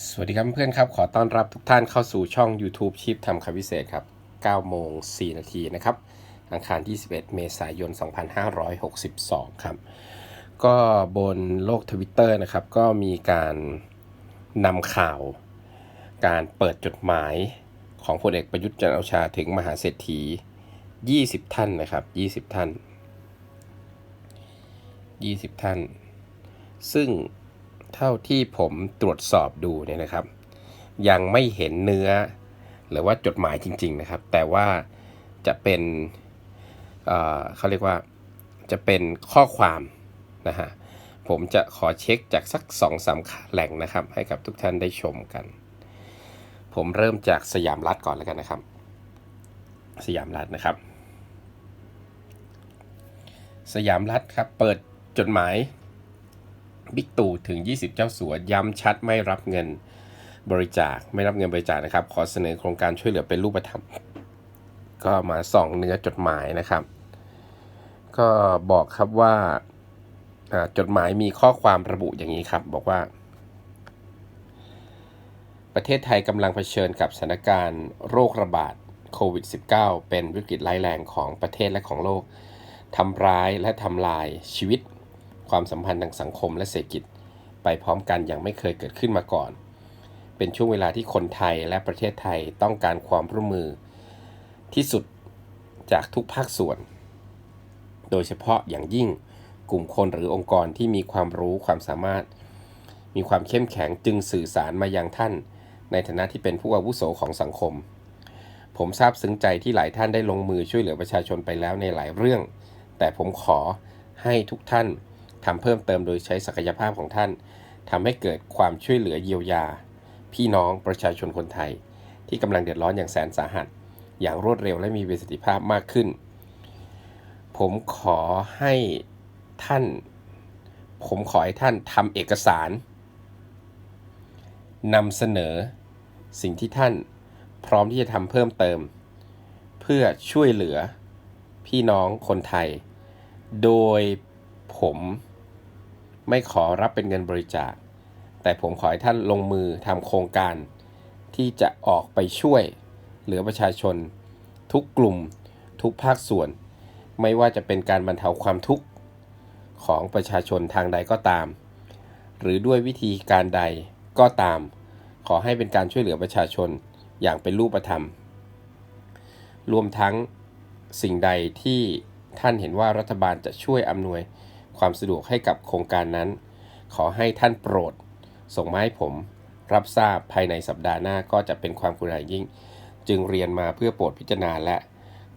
สวัสดีครับเพื่อนครับ ขอต้อนรับทุกท่านเข้าสู่ช่อง YouTube ชิปทำคำพิเศษครับ9โมง4นาทีนะครับ อังคารที่ 11 เมษายน 2562 ครับ ก็บนโลกทวิตเตอร์นะครับ ก็มีการนำข่าว การเปิดจดหมายของพลเอกประยุทธ์จันทร์โอชาถึงมหาเศรษฐี 20 ท่านนะครับ 20 ท่าน 20 ท่าน ซึ่ง เท่าที่ผมตรวจสอบดูเนี่ยนะครับ ยังไม่เห็นเนื้อ หรือว่าจดหมายจริง ๆนะครับ แต่ว่าจะเป็นเเขาเรียกว่าจะเป็นข้อความนะฮะผมจะขอเช็คจากสักสองสามแหล่งนะครับ ให้กับทุกท่านได้ชมกัน ผมเริ่มจากสยามรัฐก่อนแล้วกันนะครับ สยามรัฐนะครับ สยามรัฐครับเปิดจดหมาย บิ๊กตู่ถึง 20 เจ้าสัวย้ำชัดไม่รับเงินบริจาคไม่รับเงินบริจาคนะครับ ขอเสนอโครงการช่วยเหลือเป็นรูปธรรม ก็มาส่องเนื้อจดหมายนะครับ ก็บอกครับว่าจดหมายมีข้อความระบุอย่างนี้ครับ บอกว่า ประเทศไทยกำลังเผชิญกับสถานการณ์โรคระบาดโควิด -19 เป็นวิกฤตร้ายแรงของประเทศและของโลกทำร้ายและทำลายชีวิต ความสัมพันธ์ทางสังคมและเศรษฐกิจ ไปพร้อมกันอย่างไม่เคยเกิดขึ้นมาก่อน เป็นช่วงเวลาที่คนไทยและประเทศไทยต้องการความร่วมมือ ที่สุดจากทุกภาคส่วน โดยเฉพาะอย่างยิ่งกลุ่มคนหรือองค์กรที่มีความรู้ความสามารถ มีความเข้มแข็งจึงสื่อสารมายังท่าน ในฐานะที่เป็นผู้อาวุโสของสังคม ผมทราบซึ้งใจที่หลายท่านได้ลงมือช่วยเหลือประชาชนไปแล้วในหลายเรื่อง แต่ผมขอให้ทุกท่าน ทำเพิ่มเติมโดยใช้ศักยภาพของท่านทำให้เกิดความช่วยเหลือเยียวยา พี่น้องประชาชนคนไทย ที่กำลังเดือดร้อนอย่างแสนสาหัส อย่างรวดเร็วและมีประสิทธิภาพมากขึ้น ผมขอให้ท่าน ผมขอให้ท่านทำเอกสารนำเสนอสิ่งที่ท่านพร้อมที่จะทำเพิ่มเติม เพื่อช่วยเหลือพี่น้องคนไทย โดยผม ไม่ขอรับเป็นเงินบริจาค แต่ผมขอให้ท่านลงมือทำโครงการที่จะออกไปช่วย เหลือประชาชน ทุกกลุ่ม ทุกภาคส่วน ไม่ว่าจะเป็นการบรรเทาความทุกข์ของประชาชนทางใดก็ตาม หรือด้วยวิธีการใดก็ตาม ขอให้เป็นการช่วยเหลือประชาชนอย่างเป็นรูปธรรม รวมทั้งสิ่งใดที่ท่านเห็นว่ารัฐบาลจะช่วยอำนวย ความสะดวกให้กับโครงการนั้น ขอให้ท่านโปรด ส่งมาให้ผมรับทราบภายในสัปดาห์หน้าก็จะเป็นความกุณายิ่ง จึงเรียนมาเพื่อโปรดพิจารณาและ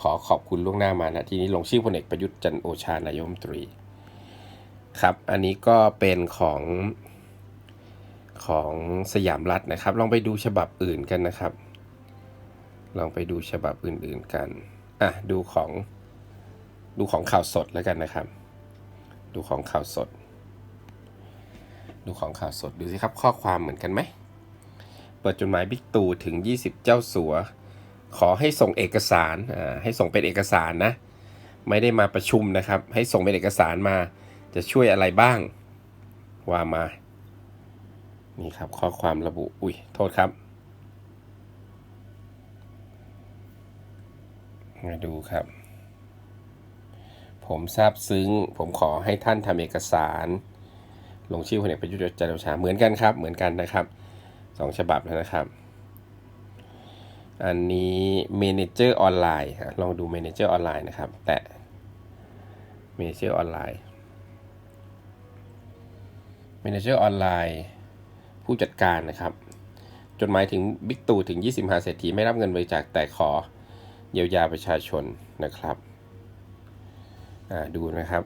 ขอขอบคุณล่วงหน้ามาณที่นี้ลงชื่อพลเอกประยุทธ์จันโอชานายมตรี ครับ อันนี้ก็เป็นของของสยามรัฐนะครับ ลองไปดูฉบับอื่นกันนะครับ ลองไปดูฉบับอื่นๆกัน อะ ดูของ ดูของข่าวสดแล้วกันนะครับ ดูของข่าวสด ดูของข่าวสดดูสิครับ ข้อความเหมือนกันไหม เปิดจดหมายบิ๊กตู่ถึง 20 เจ้าสัว ขอให้ส่งเอกสารอ่าให้ส่งเป็นเอกสารนะ ไม่ได้มาประชุมนะครับ ให้ส่งเป็นเอกสารมา จะช่วยอะไรบ้าง ว่ามา นี่ครับ ข้อความระบุ อุ้ย โทษครับ มาดูครับ ผมทราบซึ้ง ผมขอให้ท่านทำเอกสาร ลงชื่อพลเอกประยุทธ์จันทร์โอชาเหมือนกันครับ เหมือนกันนะครับสองฉบับแล้วนะครับ อันนี้เมนเจอร์ออนไลน์ลองดูเมนเจอร์ออนไลน์นะครับ แตะเมนเจอร์ออนไลน์เมนเจอร์ออนไลน์ผู้จัดการนะครับจดหมายถึงบิ๊กตู่ถึง20มหาเศรษฐีไม่รับเงินบริจาคแต่ขอเยียวยาประชาชนนะครับ ดูนะครับ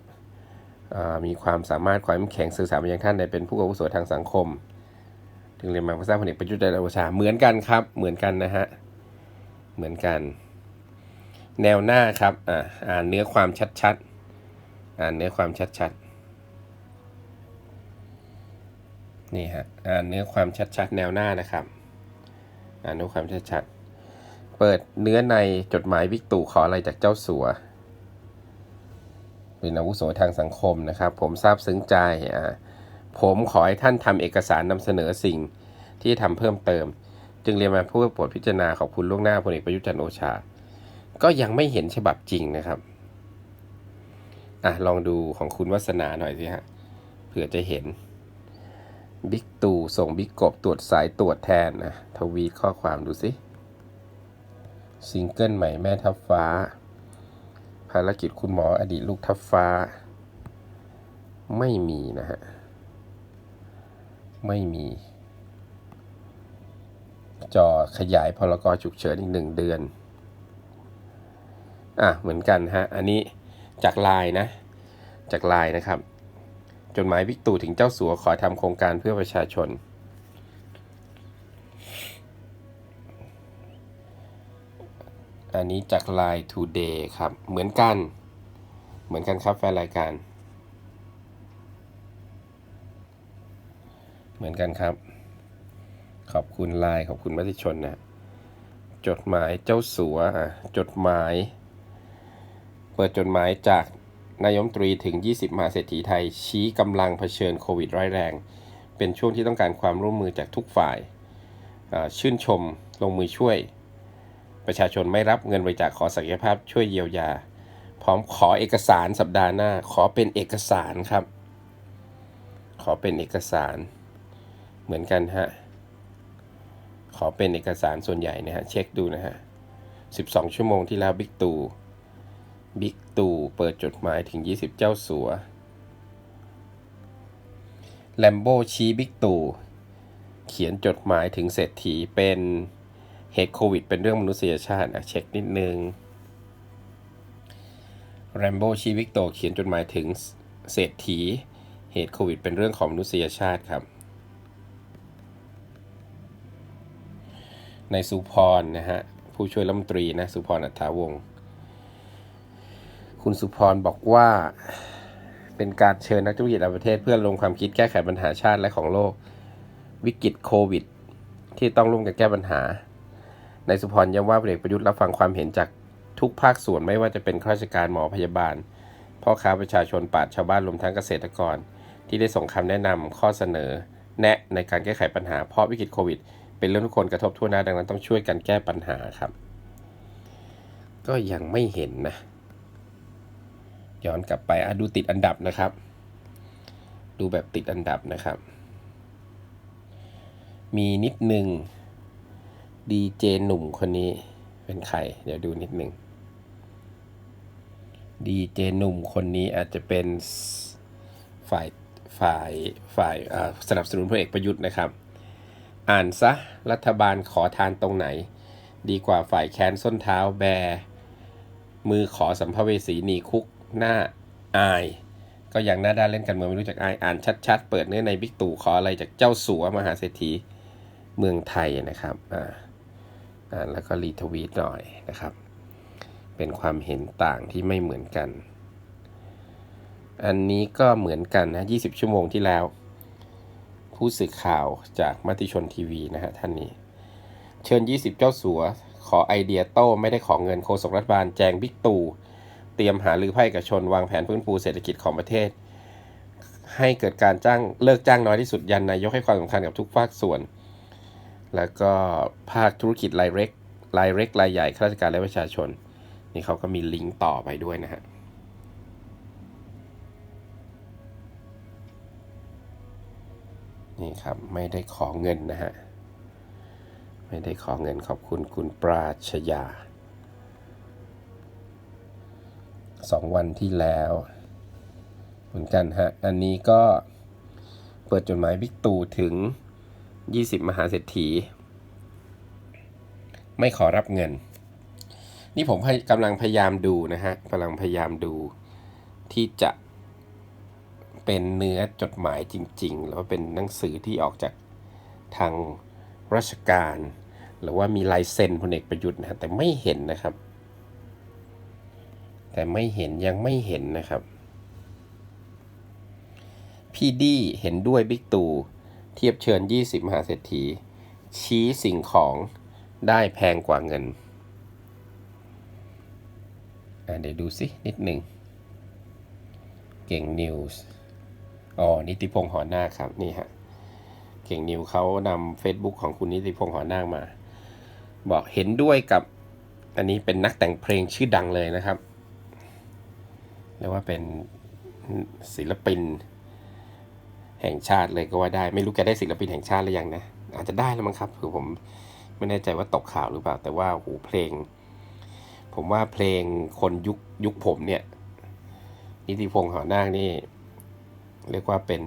มีความสามารถความแข็งสื่อสารไปยังท่านในเป็นผู้อาวุโสทางสังคม ถึงเรียนมาพื่อสร้างผลเอกประยุทธ์จันทร์โอชาเหมือนกันครับ เหมือนกันนะฮะ เหมือนกัน แนวหน้าครับอ่าอ่านเนื้อความชัดๆ อ่านเนื้อความชัดๆนี่ฮะอ่านเนื้อความชัดๆ แนวหน้านะครับอ่านเนื้อความชัดๆ เปิดเนื้อในจดหมายวิกตู่ขออะไรจากเจ้าสัว เป็นอาวุโสทางสังคมนะครับ ผมทราบซึ้งใจผมขอให้ท่านทำเอกสารนำเสนอสิ่งที่ทำเพิ่มเติม จึงเรียนมาเพื่อโปรดพิจารณาขอบคุณล่วงหน้าพลเอกประยุทธ์จันโอชา ก็ยังไม่เห็นฉบับจริงนะครับอะลองดูของคุณวัฒนาหน่อยสิฮะเผื่อจะเห็นบิ๊กตู่ส่งบิ๊กกบตรวจสายตรวจแทนนะทวีตข้อความดูสิซิงเกิลใหม่แม่ทับฟ้า ภารกิจคุณหมออดีตลูกทับฟ้า ไม่มีนะฮะ ไม่มี จอขยายพรกฉุกเฉินอีกหนึ่งเดือน อะ เหมือนกันฮะ อันนี้จากไลน์นะ จากไลน์นะครับ จดหมายวิกตู่ถึงเจ้าสัวขอทำโครงการเพื่อประชาชน อันนี้จาก Line Today ครับ เหมือนกัน เหมือนกันครับแฟนรายการ เหมือนกันครับ ขอบคุณไลน์ขอบคุณมติชนนะ จดหมายเจ้าสัวอะ จดหมาย เปิดจดหมายจากนายมตรีถึง 20มหาเศรษฐีไทย ชี้กำลังเผชิญโควิดร้ายแรง เป็นช่วงที่ต้องการความร่วมมือจากทุกฝ่าย ชื่นชมลงมือช่วย ประชาชนไม่รับเงินบริจาคขอศักยภาพช่วยเยียวยา พร้อมขอเอกสารสัปดาห์หน้า ขอเป็นเอกสารครับ ขอเป็นเอกสารเหมือนกันฮะ ขอเป็นเอกสารส่วนใหญ่นะฮะ เช็คดูนะฮะ 12 ชั่วโมงที่แล้วบิ๊กตู่บิ๊กตู่เปิดจดหมายถึง 20 เจ้าสัวแลมโบชี้บิ๊กตู่เขียนจดหมายถึงเศรษฐีเป็น เหตุโควิดเป็นเรื่องมนุษยชาตินะเช็คนิดนึงแรมโบชี้บิ๊กตู่เขียนจดหมายถึงเศรษฐี เหตุโควิด เป็นเรื่องของมนุษยชาติครับ ในสุพรนะฮะผู้ช่วยรัฐมนตรีนะสุพรอัฐาวงศ์คุณสุพรบอกว่าเป็นการเชิญนักธุรกิจระดับประเทศเพื่อลงความคิดแก้ไขปัญหาชาติและของโลก วิกฤตโควิด ที่ต้องร่วมกันแก้ปัญหา ในสุพรย้ำว่าพลเอกประยุทธ์รับฟังความเห็นจากทุกภาคส่วนไม่ว่าจะเป็นข้าราชการหมอพยาบาล พ่อค้าประชาชนปราชชาวบ้านรวมทั้งเกษตรกร ที่ได้ส่งคำแนะนำข้อเสนอ แนะในการแก้ไขปัญหาเพราะวิกฤตโควิด เป็นเรื่องทุกคนกระทบทั่วหน้าดังนั้นต้องช่วยกันแก้ปัญหาครับ ก็ยังไม่เห็นนะย้อนกลับไปอะดูติดอันดับนะครับ ดูแบบติดอันดับนะครับ มีนิดนึง ดีเจหนุ่มคนนี้เป็นใคร เดี๋ยวดูนิดหนึ่งดีเจหนุ่มคนนี้อาจจะเป็นฝ่ายฝ่ายฝ่ายสนับสนุนพลเอกประยุทธ์นะครับ อ่านซะรัฐบาลขอทานตรงไหน ดีกว่าฝ่ายแค้นส้นเท้าแบ มือขอสัมภเวสีหนีคุกหน้าอาย ก็ยังหน้าด้านเล่นกันเมืองไม่รู้จักอายอ่านชัดๆ เปิดเนื้อในบิ๊กตู่ขออะไรจากเจ้าสัวมหาเศรษฐีเมืองไทยนะครับอ่า แล้วก็รีทวีตหน่อยนะครับ เป็นความเห็นต่างที่ไม่เหมือนกัน อันนี้ก็เหมือนกันนะ 20 ชั่วโมงที่แล้ว ผู้สื่อข่าวจากมติชนทีวีนะฮะท่านนี้ เชิญ 20 เจ้าสัว ขอไอเดียโต้ไม่ได้ของเงินโฆษกรัฐบาลแจงบิ๊กตู่เตรียมหาลือไพ่กับชนวางแผนฟื้นฟูเศรษฐกิจของประเทศ ให้เกิดการจ้างเลิกจ้างน้อยที่สุดยันนายกให้ความสำคัญกับทุกภาคส่วน แล้วก็ภาคธุรกิจรายเล็กรายเล็กรายใหญ่ข้าราชการและประชาชน นี่เขาก็มีลิงก์ต่อไปด้วยนะฮะนี่ครับ ไม่ได้ขอเงินนะฮะ ไม่ได้ขอเงินขอบคุณคุณปราชญาสองวันที่แล้ว เหมือนกันฮะ อันนี้ก็เปิดจดหมายบิ๊กตู่ถึง 20 มหาเศรษฐี ไม่ขอรับเงิน นี่ผมกำลังพยายามดูนะฮะกำลังพยายามดูที่จะเป็นเนื้อจดหมายจริง ๆ แล้วเป็นหนังสือที่ออกจากทางราชการ หรือว่ามีลายเซ็นพลเอกประยุทธ์นะฮะแต่ไม่เห็นนะครับ แต่ไม่เห็นยังไม่เห็นนะครับ พี่ดีเห็นด้วยบิ๊กตู่ เทียบเชิญ 20 มหาเศรษฐี ชี้สิ่งของได้แพงกว่าเงินอะเดี๋ยวดูสิ นิดหนึ่ง เก่งนิวส์ อ๋อ นิติพงษ์หอหน้าครับ นี่ฮะ เก่งนิวเขานำ Facebook ของคุณนิติพงษ์หอนามา บอกเห็นด้วยกับ อันนี้เป็นนักแต่งเพลงชื่อดังเลยนะครับ เรียกว่าเป็นศิลปิน แห่งชาติเลยก็ว่าได้ ไม่รู้แกได้ศิลปินแห่งชาติหรือยังนะ อาจจะได้แล้วมั้งครับคือผมไม่แน่ใจว่าตกข่าวหรือเปล่า แต่ว่าโหเพลง ผมว่าเพลงคนยุคยุคผมเนี่ย นิติพงษ์หอนาคนี่ เรียกว่าเป็น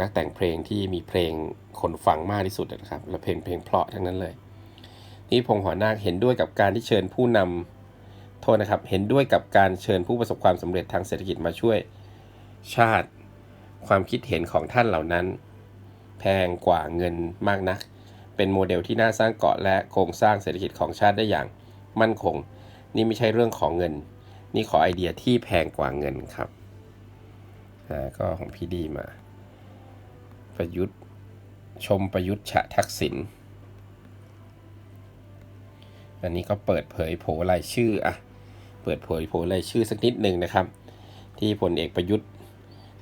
นักแต่งเพลงที่มีเพลงคนฟังมากที่สุดนะครับ และเพลงเพลงเพราะทั้งนั้นเลยนิติพงษ์หอนาคเห็นด้วยกับการที่เชิญผู้นำโทษนะครับ เห็นด้วยกับการเชิญผู้ประสบความสำเร็จทางเศรษฐกิจมาช่วยชาติ ความคิดเห็นของท่านเหล่านั้น แพงกว่าเงินมากนัก เป็นโมเดลที่น่าสร้างเกาะและโครงสร้างเศรษฐกิจของชาติได้อย่างมั่นคง นี่ไม่ใช่เรื่องของเงิน นี่ขอไอเดียที่แพงกว่าเงินครับอ่าก็ของพี่ดีมา ประยุทธ์ ชมประยุทธ์ฉะทักษิณอันนี้ก็เปิดเผยโผรายชื่ออะเปิดเผยโผรายชื่อสักนิดหนึ่งนะครับ ที่พลเอกประยุทธ์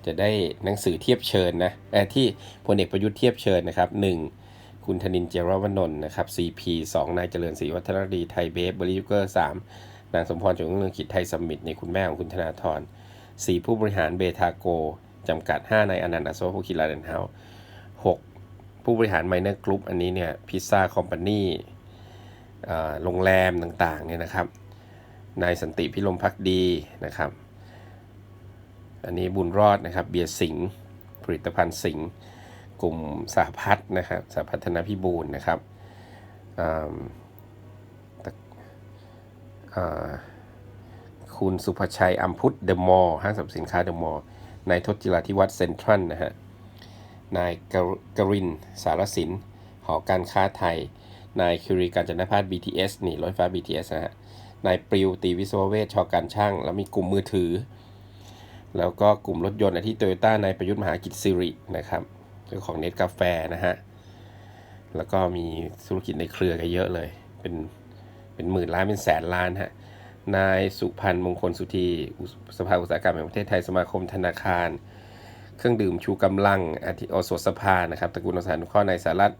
จะได้หนังสือเทียบเชิญนะเออที่พลเอกประยุทธ์เทียบเชิญนะครับ 1. คุณธนินทร์เจรวนนท์นะครับ CP 2 นายเจริญศรีวัฒนดีไทยเบฟบริยุเกอร์3นางสมพรจงเรืองกิจไทยสมิตในคุณแม่ของคุณธนาธร 4. ผู้บริหารเบทาโก จำกัด 5 นายอนันต์อัศวภูคิลาเดนเฮาส์ 6. ผู้บริหารไมเนอร์กรุ๊ปอันนี้เนี่ยพิซซ่าคอมพานีโรงแรมต่างๆเนี่ยนะครับนายสันติพิรมพักดีนะครับ อันนี้บุญรอดนะครับเบียร์สิงผลิตภัณฑ์สิงกลุ่มสหพัฒน์นะครับสหพัฒนาพิบูลนะครับคุณสุภชัยอัมพุทธเดอะมอลล์ห้างสรรพสินค้าเดอะมอลล์นายทศจิราธิวัฒน์เซ็นทรัลนะฮะนายกรกรินสารสินหอการค้าไทย นายคิริการจนพาส BTS นี่รถไฟฟ้า BTS นะฮะนายปริวตีวิศวเวชชอการช่าง แล้วมีกลุ่มมือถือ แล้วก็กลุ่มรถยนต์อาทิโตโยต้านายประยุทธ์มหากิจสิรินะครับเจ้าของเน็ตกาแฟนะฮะ แล้วก็มีธุรกิจในเครือกันเยอะเลย เป็นเป็นหมื่นล้านเป็นแสนล้านฮะ นายสุพันธ์มงคลสุธีสภาอุตสาหกรรมแห่งประเทศไทยสมาคมธนาคาร เครื่องดื่มชูกำลังอาทิโอสถสภานะครับตระกูลอสานุเคราะห์ในสารัฐ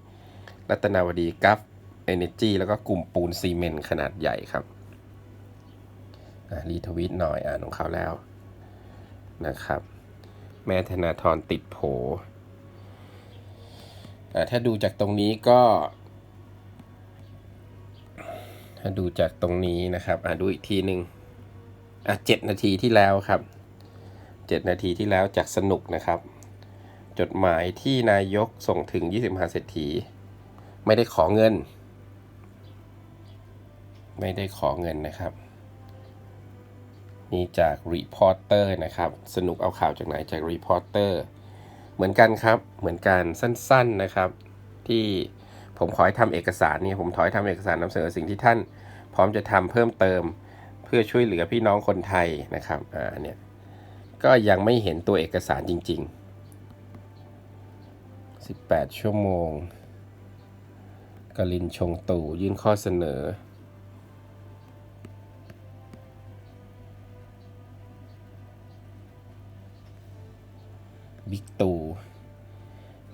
รัตนาวดีกัฟเอเนจีแล้วก็กลุ่มปูนซีเมนต์ขนาดใหญ่ครับรีทวิตหน่อยอ่านของเขาแล้ว นะครับ แม่ธนาธรติดโผอะถ้าดูจากตรงนี้ก็ ถ้าดูจากตรงนี้นะครับอะดูอีกทีหนึ่งอะเจ็ดนาทีที่แล้วครับ7นาทีที่แล้วจากสนุกนะครับ จดหมายที่นายกส่งถึง20มหาเศรษฐี ไม่ได้ขอเงิน ไม่ได้ขอเงินนะครับ นี่จากรีพอร์เตอร์นะครับ สนุกเอาข่าวจากไหนจากรีพอร์เตอร์เหมือนกันครับ เหมือนกันสั้นๆนะครับ ที่ผมขอให้ทำเอกสารเนี่ยผมถอยทำเอกสารนำเสนอสิ่งที่ท่าน พร้อมจะทำเพิ่มเติม เพื่อช่วยเหลือพี่น้องคนไทยนะครับอ่าเนี่ยก็ยังไม่เห็นตัวเอกสารจริง ๆ 18 ชั่วโมงกลินชงตู่ยื่นข้อเสนอ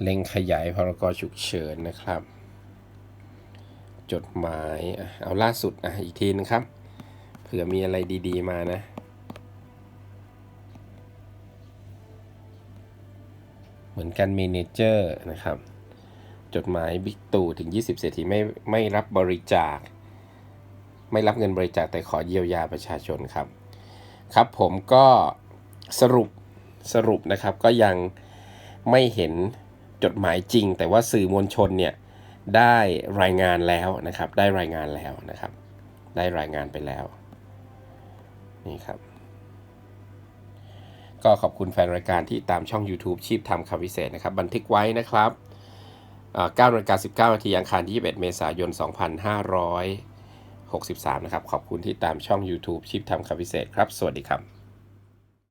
เล็งขยายพรกฉุกเฉินนะครับ จดหมายเอาล่าสุดอะอีกทีนึงครับ เผื่อมีอะไรดีๆมานะเหมือนกันเมนเจอร์นะครับ จดหมายบิ๊กตู่ถึง 20 เศรษฐีไม่ไม่รับบริจาค ไม่รับเงินบริจาคแต่ขอเยียวยาประชาชนครับ ครับผมก็สรุปสรุปนะครับก็ยังไม่เห็น จดหมายจริง แต่ว่าสื่อมวลชนเนี่ยได้รายงานแล้วนะครับ ได้รายงานแล้วนะครับ ได้รายงานไปแล้วนี่ครับ ก็ขอบคุณแฟนรายการที่ตามช่อง YouTube ชีพทำคำพิเศษนะครับ บันทึกไว้นะครับ9นาฬิกา19นาทีอังคารที่21 เมษายน 2563 นะครับ ขอบคุณที่ตามช่อง YouTube ชีพทำคำพิเศษครับ สวัสดีครับ